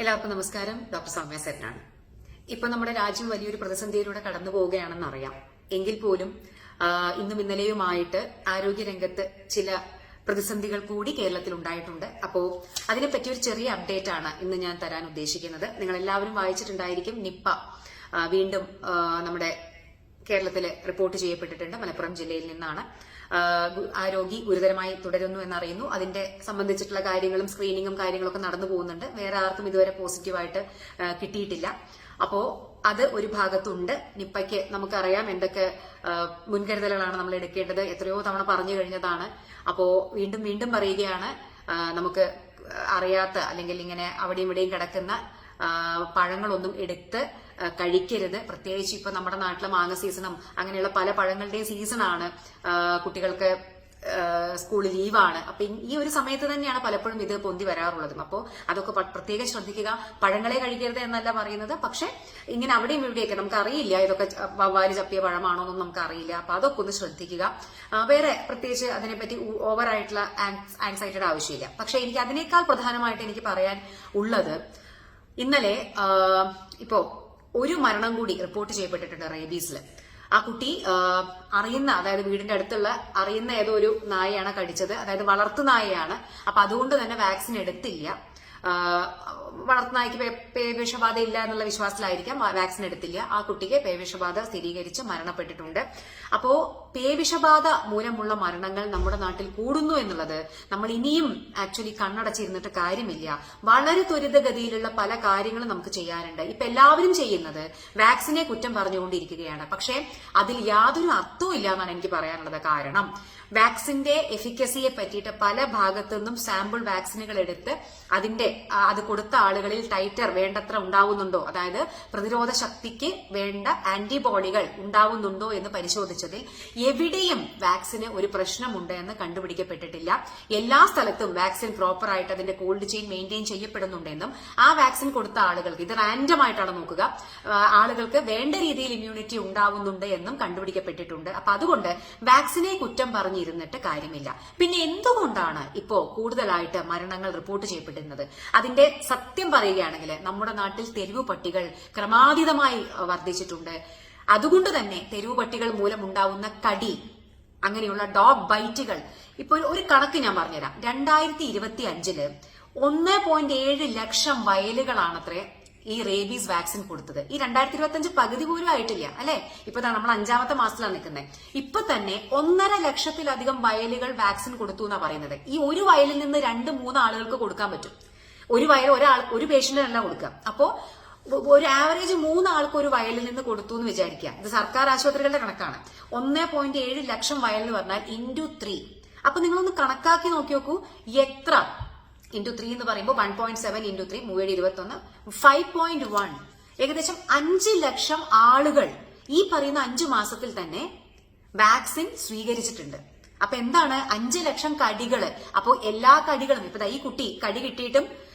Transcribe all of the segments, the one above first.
എല്ലാവർക്കും നമസ്കാരം. ഡോക്ടർ സൗമ്യ സെറ്റാണ് ഇപ്പൊ നമ്മുടെ രാജ്യം വലിയൊരു പ്രതിസന്ധിയിലൂടെ കടന്നു പോവുകയാണെന്ന് അറിയാം. എങ്കിൽ പോലും ഇന്നും ഇന്നലെയുമായിട്ട് ആരോഗ്യരംഗത്ത് ചില പ്രതിസന്ധികൾ കൂടി കേരളത്തിൽ ഉണ്ടായിട്ടുണ്ട്. അപ്പോ അതിനെപ്പറ്റി ഒരു ചെറിയ അപ്ഡേറ്റ് ആണ് ഇന്ന് ഞാൻ തരാൻ ഉദ്ദേശിക്കുന്നത്. നിങ്ങൾ എല്ലാവരും വായിച്ചിട്ടുണ്ടായിരിക്കും നിപ്പ വീണ്ടും നമ്മുടെ കേരളത്തിൽ റിപ്പോർട്ട് ചെയ്യപ്പെട്ടിട്ടുണ്ട്. മലപ്പുറം ജില്ലയിൽ നിന്നാണ്. ആ, രോഗി ഗുരുതരമായി തുടരുന്നു എന്നറിയുന്നു. അതിന്റെ സംബന്ധിച്ചിട്ടുള്ള കാര്യങ്ങളും സ്ക്രീനിങ്ങും കാര്യങ്ങളൊക്കെ നടന്നു പോകുന്നുണ്ട്. വേറെ ആർക്കും ഇതുവരെ പോസിറ്റീവായിട്ട് കിട്ടിയിട്ടില്ല. അപ്പോ അത് ഒരു ഭാഗത്തുണ്ട്. നിപ്പയ്ക്ക് നമുക്കറിയാം എന്തൊക്കെ മുൻകരുതലുകളാണ് നമ്മൾ എടുക്കേണ്ടത്. എത്രയോ തവണ പറഞ്ഞു കഴിഞ്ഞതാണ്. അപ്പോ വീണ്ടും വീണ്ടും പറയുകയാണ് നമുക്ക് അറിയാത്ത അല്ലെങ്കിൽ ഇങ്ങനെ അവിടെയും ഇവിടെയും കിടക്കുന്ന പഴങ്ങളൊന്നും എടുത്ത് കഴിക്കരുത്. പ്രത്യേകിച്ച് ഇപ്പൊ നമ്മുടെ നാട്ടിലെ മാങ്ങ സീസണും അങ്ങനെയുള്ള പല പഴങ്ങളുടെയും സീസണാണ്. കുട്ടികൾക്ക് സ്കൂൾ ലീവാണ് അപ്പൊ ഈ- ഒരു സമയത്ത് തന്നെയാണ് പലപ്പോഴും ഇത് പൊന്തി വരാറുള്ളതും. അപ്പോൾ അതൊക്കെ പ്രത്യേകം ശ്രദ്ധിക്കുക. പഴങ്ങളെ കഴിക്കരുത് എന്നല്ല പറയുന്നത്. പക്ഷെ ഇങ്ങനെ അവിടെയും ഇവിടെയൊക്കെ നമുക്ക് അറിയില്ല. ഇതൊക്കെ വവ്വാലി ചപ്പിയ പഴമാണോ എന്നൊന്നും നമുക്ക് അറിയില്ല. അപ്പൊ അതൊക്കെ ഒന്ന് ശ്രദ്ധിക്കുക. വേറെ പ്രത്യേകിച്ച് അതിനെപ്പറ്റി ഓവറായിട്ടുള്ള ആൻസൈറ്റഡ് ആവശ്യമില്ല. പക്ഷെ എനിക്ക് അതിനേക്കാൾ പ്രധാനമായിട്ട് എനിക്ക് പറയാൻ ഉള്ളത് ഇന്നലെ ഇപ്പോ ഒരു മരണം കൂടി റിപ്പോർട്ട് ചെയ്യപ്പെട്ടിട്ടുണ്ട് റേബീസിൽ. ആ കുട്ടി അറിയുന്ന അതായത് വീടിന്റെ അടുത്തുള്ള അറിയുന്ന ഏതോ ഒരു നായയാണ് കടിച്ചത്. അതായത് വളർത്തു നായയാണ്. അപ്പൊ അതുകൊണ്ട് തന്നെ വാക്സിൻ എടുത്തില്ല. വളർത്തുനായ്ക്ക് പേവിഷബാധ ഇല്ല എന്നുള്ള വിശ്വാസത്തിലായിരിക്കാം. വാക്സിൻ എടുത്തില്ല. ആ കുട്ടിക്ക് പേവിഷബാധ സ്ഥിരീകരിച്ച് മരണപ്പെട്ടിട്ടുണ്ട്. അപ്പോ പേവിഷബാധ മൂലമുള്ള മരണങ്ങൾ നമ്മുടെ നാട്ടിൽ കൂടുന്നു എന്നുള്ളത് നമ്മൾ ഇനിയും ആക്ച്വലി കണ്ണടച്ചിരുന്നിട്ട് കാര്യമില്ല. വളരെ ത്വരിതഗതിയിലുള്ള പല കാര്യങ്ങളും നമുക്ക് ചെയ്യാനുണ്ട്. ഇപ്പൊ എല്ലാവരും ചെയ്യുന്നത് വാക്സിനെ കുറ്റം പറഞ്ഞുകൊണ്ടിരിക്കുകയാണ്. പക്ഷേ അതിൽ യാതൊരു അർത്ഥവും ഇല്ല എന്നാണ് എനിക്ക് പറയാനുള്ളത് കാരണം വാക്സിന്റെ എഫിക്കസിയെ പറ്റിയിട്ട് പല ഭാഗത്തു നിന്നും സാമ്പിൾ വാക്സിനുകൾ എടുത്ത് അതിന്റെ അത് കൊടുത്ത ആളുകളിൽ ടൈറ്റർ വേണ്ടത്ര ഉണ്ടാവുന്നുണ്ടോ? അതായത് പ്രതിരോധ ശക്തിക്ക് വേണ്ട ആന്റിബോഡികൾ ഉണ്ടാവുന്നുണ്ടോ എന്ന് പരിശോധിച്ചതിൽ എവിടെയും വാക്സിന് ഒരു പ്രശ്നമുണ്ട് എന്ന് കണ്ടുപിടിക്കപ്പെട്ടിട്ടില്ല. എല്ലാ സ്ഥലത്തും വാക്സിൻ പ്രോപ്പർ ആയിട്ട് അതിന്റെ കോൾഡ് ചെയിൻ മെയിന്റെയിൻ ചെയ്യപ്പെടുന്നുണ്ടെന്നും ആ വാക്സിൻ കൊടുത്ത ആളുകൾക്ക് ഇത് റാൻഡം ആയിട്ടാണ് നോക്കുക ആളുകൾക്ക് വേണ്ട രീതിയിൽ ഇമ്മ്യൂണിറ്റി ഉണ്ടാവുന്നുണ്ട് എന്നും കണ്ടുപിടിക്കപ്പെട്ടിട്ടുണ്ട്. അപ്പൊ അതുകൊണ്ട് വാക്സിനെ കുറ്റം പറഞ്ഞിരുന്നിട്ട് കാര്യമില്ല. പിന്നെ എന്തുകൊണ്ടാണ് ഇപ്പോ കൂടുതലായിട്ട് മരണങ്ങൾ റിപ്പോർട്ട് ചെയ്യപ്പെടുന്നത്? അതിന്റെ സത്യം പറയുകയാണെങ്കിൽ നമ്മുടെ നാട്ടിൽ തെരുവു പട്ടികൾ ക്രമാതീതമായി വർദ്ധിച്ചിട്ടുണ്ട്. അതുകൊണ്ട് തന്നെ തെരുവു പട്ടികൾ മൂലമുണ്ടാവുന്ന കടി അങ്ങനെയുള്ള ഡോഗ് ബൈറ്റുകൾ ഇപ്പൊ ഒരു- കണക്ക് ഞാൻ പറഞ്ഞുതരാം. രണ്ടായിരത്തി ഇരുപത്തി അഞ്ചിൽ ഒന്ന് പോയിന്റ് ഏഴ് ലക്ഷം വയലുകളാണത്രേ ഈ റേബീസ് വാക്സിൻ കൊടുത്തത്. ഈ രണ്ടായിരത്തി ഇരുപത്തി അഞ്ച് പകുതി പോലും ആയിട്ടില്ല അല്ലെ? ഇപ്പൊ നമ്മൾ അഞ്ചാമത്തെ മാസത്തിലാണ് നിൽക്കുന്നത് ഇപ്പൊ തന്നെ ഒന്നര ലക്ഷത്തിലധികം വയലുകൾ വാക്സിൻ കൊടുത്തു എന്നാ പറയുന്നത്. ഈ ഒരു വയലിൽ നിന്ന് രണ്ട് മൂന്ന് ആളുകൾക്ക് കൊടുക്കാൻ പറ്റും. ഒരു വയൽ ഒരാൾ ഒരു പേഷ്യന്റിനല്ല കൊടുക്കുക അപ്പോ ഒരു ആവറേജ് മൂന്ന് ആൾക്ക് ഒരു വയലിൽ നിന്ന് കൊടുത്തു എന്ന് വിചാരിക്കുക. ഇത് സർക്കാർ ആശുപത്രികളുടെ കണക്കാണ്. ഒന്നേ പോയിന്റ് ഏഴ് ലക്ഷം വയൽ എന്ന് പറഞ്ഞാൽ ഇന്റു ത്രീ അപ്പൊ നിങ്ങളൊന്ന് കണക്കാക്കി നോക്കി നോക്കൂ. എത്ര ഇന്റു ത്രീ എന്ന് പറയുമ്പോൾ one point seven into three മൂവേഴ് ഇരുപത്തി ഒന്ന് ഫൈവ് പോയിന്റ് വൺ ഏകദേശം അഞ്ച് ലക്ഷം ആളുകൾ ഈ പറയുന്ന അഞ്ചു മാസത്തിൽ തന്നെ വാക്സിൻ സ്വീകരിച്ചിട്ടുണ്ട്. അപ്പൊ എന്താണ്? അഞ്ച് ലക്ഷം കടികൾ. അപ്പോൾ എല്ലാ കടികളും ഇപ്പൊ ഈ കുട്ടി കടി കിട്ടിയിട്ടും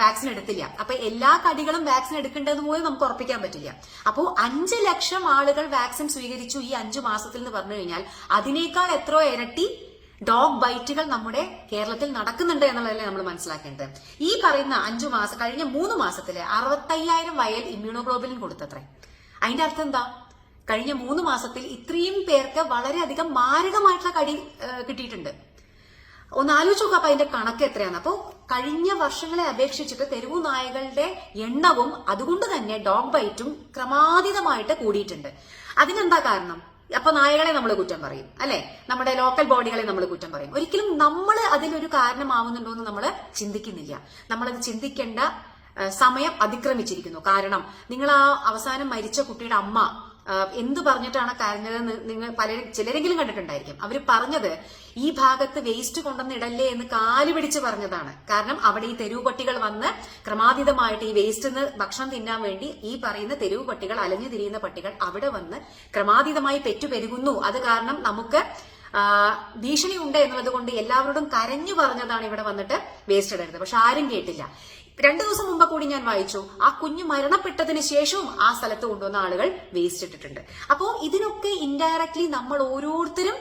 വാക്സിൻ എടുത്തില്ല. അപ്പൊ എല്ലാ കടികളും വാക്സിൻ എടുക്കേണ്ടത് പോലും നമുക്ക് ഉറപ്പിക്കാൻ പറ്റില്ല. അപ്പോ അഞ്ച് ലക്ഷം ആളുകൾ വാക്സിൻ സ്വീകരിച്ചു ഈ അഞ്ചു മാസത്തിൽ എന്ന് പറഞ്ഞു കഴിഞ്ഞാൽ അതിനേക്കാൾ എത്രയോ ഇരട്ടി ഡോഗ് ബൈറ്റുകൾ നമ്മുടെ കേരളത്തിൽ നടക്കുന്നുണ്ട് എന്നുള്ളതല്ലേ നമ്മൾ മനസ്സിലാക്കേണ്ടത്. ഈ പറയുന്ന അഞ്ചു മാസം കഴിഞ്ഞ മൂന്ന് മാസത്തിൽ അറുപത്തയ്യായിരം വയൽ ഇമ്മ്യൂണോഗ്ലോബിലിൻ കൊടുത്തത്രേ. അതിന്റെ അർത്ഥം എന്താ? കഴിഞ്ഞ മൂന്ന് മാസത്തിൽ ഇത്രയും പേർക്ക് വളരെയധികം മാരകമായിട്ടുള്ള കടി കിട്ടിയിട്ടുണ്ട്. ഒന്ന് ആലോചിച്ച് നോക്കാം അപ്പൊ അതിന്റെ കണക്ക് എത്രയാണ്? അപ്പോ കഴിഞ്ഞ വർഷങ്ങളെ അപേക്ഷിച്ചിട്ട് തെരുവു നായകളുടെ എണ്ണവും അതുകൊണ്ട് തന്നെ ഡോഗ് ബൈറ്റും ക്രമാതീതമായിട്ട് കൂടിയിട്ടുണ്ട്. അതിനെന്താ കാരണം? അപ്പൊ നായകളെ നമ്മൾ കുറ്റം പറയും അല്ലെ? നമ്മുടെ ലോക്കൽ ബോഡികളെ നമ്മൾ കുറ്റം പറയും. ഒരിക്കലും നമ്മൾ അതിലൊരു കാരണമാവുന്നുണ്ടോ എന്ന് നമ്മൾ ചിന്തിക്കുന്നില്ല. നമ്മളത് ചിന്തിക്കേണ്ട സമയം അതിക്രമിച്ചിരിക്കുന്നു. കാരണം നിങ്ങൾ ആ അവസാനം മരിച്ച കുട്ടിയുടെ അമ്മ എന്ത് പറഞ്ഞിട്ടാണ് കരഞ്ഞത് നിങ്ങൾ പലരും ചിലരെങ്കിലും കണ്ടിട്ടുണ്ടായിരിക്കും. അവർ പറഞ്ഞത് ഈ ഭാഗത്ത് വേസ്റ്റ് കൊണ്ടുവന്ന് ഇടല്ലേ എന്ന് കാൽ പിടിച്ച് പറഞ്ഞതാണ്. കാരണം അവിടെ ഈ തെരുവ് പട്ടികൾ വന്ന് ക്രമാതീതമായിട്ട് ഈ വേസ്റ്റ് നിന്ന് ഭക്ഷണം തിന്നാൻ വേണ്ടി ഈ പറയുന്ന തെരുവ് പട്ടികൾ അലഞ്ഞു തിരിയുന്ന പട്ടികൾ അവിടെ വന്ന് ക്രമാതീതമായി പെറ്റുപെരുകുന്നു. അത് കാരണം നമുക്ക് ഭീഷണി ഉണ്ട് എന്നുള്ളത് കൊണ്ട് എല്ലാവരോടും കരഞ്ഞു പറഞ്ഞതാണ് ഇവിടെ വന്നിട്ട് വേസ്റ്റ് ഇടരുത്. പക്ഷെ ആരും കേട്ടില്ല. രണ്ടു ദിവസം മുമ്പ് കൂടി ഞാൻ വായിച്ചു. ആ കുഞ്ഞ് മരണപ്പെട്ടതിന് ശേഷവും ആ സ്ഥലത്ത് കൊണ്ടുവന്ന ആളുകൾ വേസ്റ്റ് ഇട്ടിട്ടുണ്ട്. അപ്പോൾ ഇതിനൊക്കെ ഇൻഡയറക്ട്ലി നമ്മൾ ഓരോരുത്തരും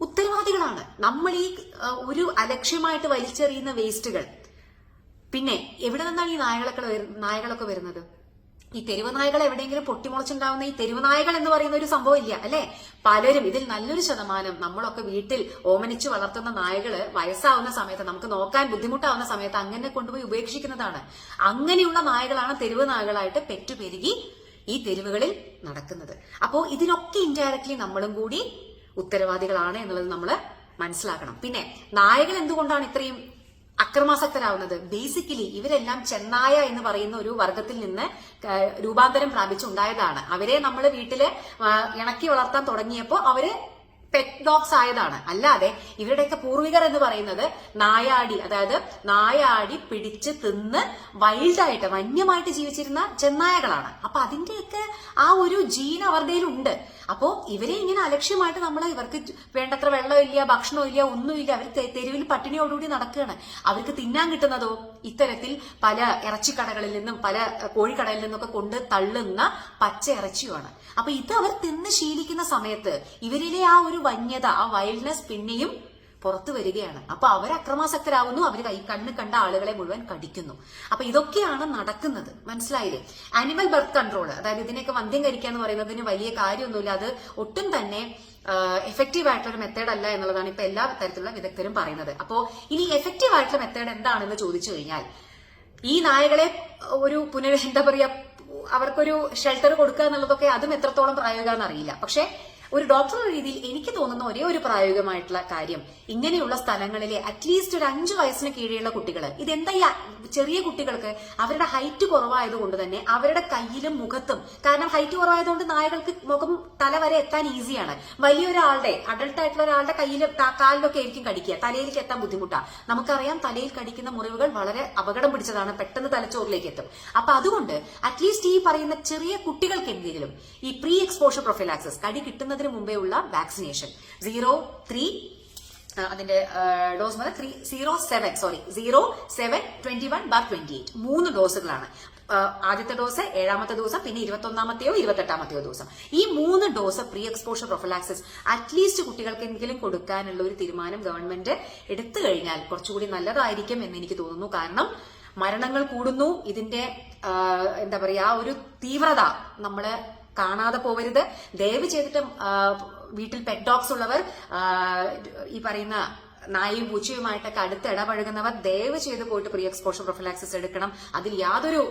ഉത്തരവാദികളാണ്. നമ്മൾ ഈ ഒരു അലക്ഷ്യമായിട്ട് വലിച്ചെറിയുന്ന വേസ്റ്റുകൾ പിന്നെ എവിടെ നിന്നാണ് ഈ നായകളൊക്കെ നായകളൊക്കെ വരുന്നത്? ഈ തെരുവ് നായകൾ എവിടെയെങ്കിലും പൊട്ടിമുളച്ചുണ്ടാവുന്ന ഈ തെരുവ് നായകൾ എന്ന് പറയുന്ന ഒരു സംഭവം ഇല്ല അല്ലെ? പലരും ഇതിൽ നല്ലൊരു ശതമാനം നമ്മളൊക്കെ വീട്ടിൽ ഓമനിച്ചു വളർത്തുന്ന നായകൾ വയസ്സാവുന്ന സമയത്ത് നമുക്ക് നോക്കാൻ ബുദ്ധിമുട്ടാവുന്ന സമയത്ത് അങ്ങനെ കൊണ്ടുപോയി ഉപേക്ഷിക്കുന്നതാണ്. അങ്ങനെയുള്ള നായകളാണ് തെരുവ് നായകളായിട്ട് പെറ്റുപെരുകി ഈ തെരുവുകളിൽ നടക്കുന്നത്. അപ്പോ ഇതിനൊക്കെ ഇൻഡയറക്ട്ലി നമ്മളും കൂടി ഉത്തരവാദികളാണ് എന്നുള്ളത് നമ്മൾ മനസ്സിലാക്കണം. പിന്നെ നായകൾ എന്തുകൊണ്ടാണ് ഇത്രയും അക്രമാസക്തരാവുന്നത്. ബേസിക്കലി ഇവരെല്ലാം ചെന്നായ എന്ന് പറയുന്ന ഒരു വർഗത്തിൽ നിന്ന് രൂപാന്തരം പ്രാപിച്ചുണ്ടായതാണ്. അവരെ നമ്മൾ വീട്ടിൽ ഇണക്കി വളർത്താൻ തുടങ്ങിയപ്പോൾ അവർ പെറ്റ് ഡോഗ്സ് ആയതാണ്. അല്ലാതെ ഇവരുടെയൊക്കെ പൂർവികർ എന്ന് പറയുന്നത് നായാടി അതായത് നായാടി പിടിച്ച് തിന്ന് വൈൽഡായിട്ട് വന്യമായിട്ട് ജീവിച്ചിരുന്ന ചെന്നായകളാണ്. അപ്പൊ അതിന്റെയൊക്കെ ആ ഒരു ജീൻ അവരുടെ ഉണ്ട് അപ്പോ ഇവരെ ഇങ്ങനെ അലക്ഷ്യമായിട്ട് നമ്മൾ ഇവർക്ക് വേണ്ടത്ര വെള്ളമില്ല ഭക്ഷണമില്ല ഒന്നുമില്ല അവർ തെരുവിൽ പട്ടിണിയോടുകൂടി നടക്കുകയാണ്. അവർക്ക് തിന്നാൻ കിട്ടുന്നതോ? ഇത്തരത്തിൽ പല ഇറച്ചിക്കടകളിൽ നിന്നും പല കോഴിക്കടയിൽ നിന്നൊക്കെ കൊണ്ട് തള്ളുന്ന പച്ച ഇറച്ചിയുമാണ്. അപ്പൊ ഇത് അവർ തിന്ന് ശീലിക്കുന്ന സമയത്ത് ഇവരിലെ ആ ഒരു വന്യത ആ വൈൽഡ്നെസ് പിന്നെയും പുറത്തു വരികയാണ്. അപ്പൊ അവർ അക്രമാസക്തരാകുന്നു. അവർ കൈ കണ്ണ് കണ്ട ആളുകളെ മുഴുവൻ കടിക്കുന്നു. അപ്പൊ ഇതൊക്കെയാണ് നടക്കുന്നത്. മനസ്സിലായില്ലേ? ആനിമൽ ബർത്ത് കൺട്രോൾ അതായത് ഇതിനെയൊക്കെ വന്ധ്യം കരിക്കുക എന്ന് പറയുന്നതിന് വലിയ കാര്യമൊന്നുമില്ല. അത് ഒട്ടും തന്നെ എഫക്റ്റീവ് ആയിട്ടുള്ള ഒരു മെത്തേഡ് അല്ല എന്നുള്ളതാണ് ഇപ്പൊ എല്ലാ തരത്തിലുള്ള വിദഗ്ധരും പറയുന്നത്. അപ്പോ ഇനി എഫക്റ്റീവ് ആയിട്ടുള്ള മെത്തേഡ് എന്താണെന്ന് ചോദിച്ചു കഴിഞ്ഞാൽ ഈ നായകളെ ഒരു പുനർ എന്താ പറയാ അവർക്കൊരു ഷെൽട്ടർ കൊടുക്കുക എന്നുള്ളതൊക്കെ അതും എത്രത്തോളം പ്രായോഗിക അറിയില്ല. പക്ഷെ ഒരു ഡോക്ടർ രീതിയിൽ എനിക്ക് തോന്നുന്ന ഒരേ ഒരു പ്രായോഗികമായിട്ടുള്ള കാര്യം ഇങ്ങനെയുള്ള സ്ഥലങ്ങളിലെ അറ്റ്ലീസ്റ്റ് ഒരു അഞ്ചു വയസ്സിന് കീഴെയുള്ള കുട്ടികൾ ഇതെന്താ ഈ ചെറിയ കുട്ടികൾക്ക് അവരുടെ ഹൈറ്റ് കുറവായതുകൊണ്ട് തന്നെ അവരുടെ കയ്യിലും മുഖത്തും കാരണം ഹൈറ്റ് കുറവായതുകൊണ്ട് നായകൾക്ക് മുഖം തല വരെ എത്താൻ ഈസിയാണ് വലിയൊരാളുടെ അഡൾട്ട് ആയിട്ടുള്ള ഒരാളുടെ കയ്യിലും കാലിലൊക്കെ ആയിരിക്കും കടിക്കുക. തലയിലേക്ക് എത്താൻ ബുദ്ധിമുട്ടാണ് നമുക്കറിയാം തലയിൽ കടിക്കുന്ന മുറിവുകൾ വളരെ അപകടം പിടിച്ചതാണ്. പെട്ടെന്ന് തലച്ചോറിലേക്ക് എത്തും. അപ്പൊ അതുകൊണ്ട് അറ്റ്ലീസ്റ്റ് ഈ പറയുന്ന ചെറിയ കുട്ടികൾക്ക് എന്തെങ്കിലും ഈ പ്രീ എക്സ്പോഷർ പ്രൊഫൈലാക്സസ് കടി കിട്ടുന്നതിന് മുമ്പേ ഉള്ള വാക്സിനേഷൻ സീറോ ത്രീ അതിന്റെ ഡോസ് മുതൽ three zero seven sorry zero seven twenty one bar twenty eight മൂന്ന് ഡോസുകളാണ് ആദ്യത്തെ ഡോസ് ഏഴാമത്തെ ദിവസം പിന്നെ ഇരുപത്തൊന്നാമത്തെയോ ഇരുപത്തെട്ടാമത്തെയോ ദിവസം ഈ മൂന്ന് dose pre exposure prophylaxis at least കുട്ടികൾക്കെങ്കിലും കൊടുക്കാനുള്ള ഒരു തീരുമാനം ഗവൺമെന്റ് എടുത്തു കഴിഞ്ഞാൽ കുറച്ചുകൂടി നല്ലതായിരിക്കും എന്ന് എനിക്ക് തോന്നുന്നു. കാരണം മരണങ്ങൾ കൂടുന്നു. ഇതിന്റെ എന്താ പറയാ ആ ഒരു തീവ്രത നമ്മൾ കാണാതെ പോവരുത്. ദയവ് ചെയ്തിട്ട് വീട്ടിൽ പെറ്റ് ഡോഗ്സ് ഉള്ളവർ ഈ പറയുന്ന നായയും പൂച്ചയുമായിട്ടൊക്കെ അടുത്ത് ഇടപഴകുന്നവർ ദയവ് ചെയ്ത് പോയിട്ട് പ്രീ എക്സ്പോഷർ പ്രൊഫലാക്സിസ് എടുക്കണം. അതിൽ യാതൊരു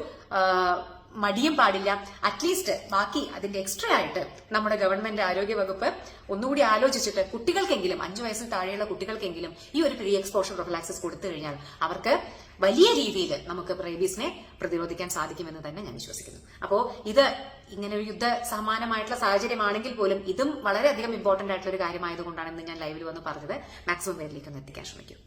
മടിയും പാടില്ല. അറ്റ്ലീസ്റ്റ് ബാക്കി അതിന്റെ എക്സ്ട്രാ ആയിട്ട് നമ്മുടെ ഗവൺമെന്റ് ആരോഗ്യ വകുപ്പ് ഒന്നുകൂടി ആലോചിച്ചിട്ട് കുട്ടികൾക്കെങ്കിലും അഞ്ചു വയസ്സിൽ താഴെയുള്ള കുട്ടികൾക്കെങ്കിലും ഈ ഒരു പ്രീ എക്സ്പോഷർ പ്രൊഫലാക്സിസ് കൊടുത്തു കഴിഞ്ഞാൽ അവർക്ക് വലിയ രീതിയിൽ നമുക്ക് റേബീസിനെ പ്രതിരോധിക്കാൻ സാധിക്കുമെന്ന് തന്നെ ഞാൻ വിശ്വസിക്കുന്നു. അപ്പോൾ ഇത് ഇങ്ങനെ ഒരു യുദ്ധ സമാനമായിട്ടുള്ള സാഹചര്യമാണെങ്കിൽ പോലും ഇതും വളരെയധികം ഇമ്പോർട്ടന്റ് ആയിട്ടുള്ള ഒരു കാര്യമായതുകൊണ്ടാണ് ഇന്ന് ഞാൻ ലൈവിൽ വന്ന് പറഞ്ഞത്. മാക്സിമം പേരിലേക്ക് ഒന്ന് എത്തിക്കാൻ ശ്രമിക്കും.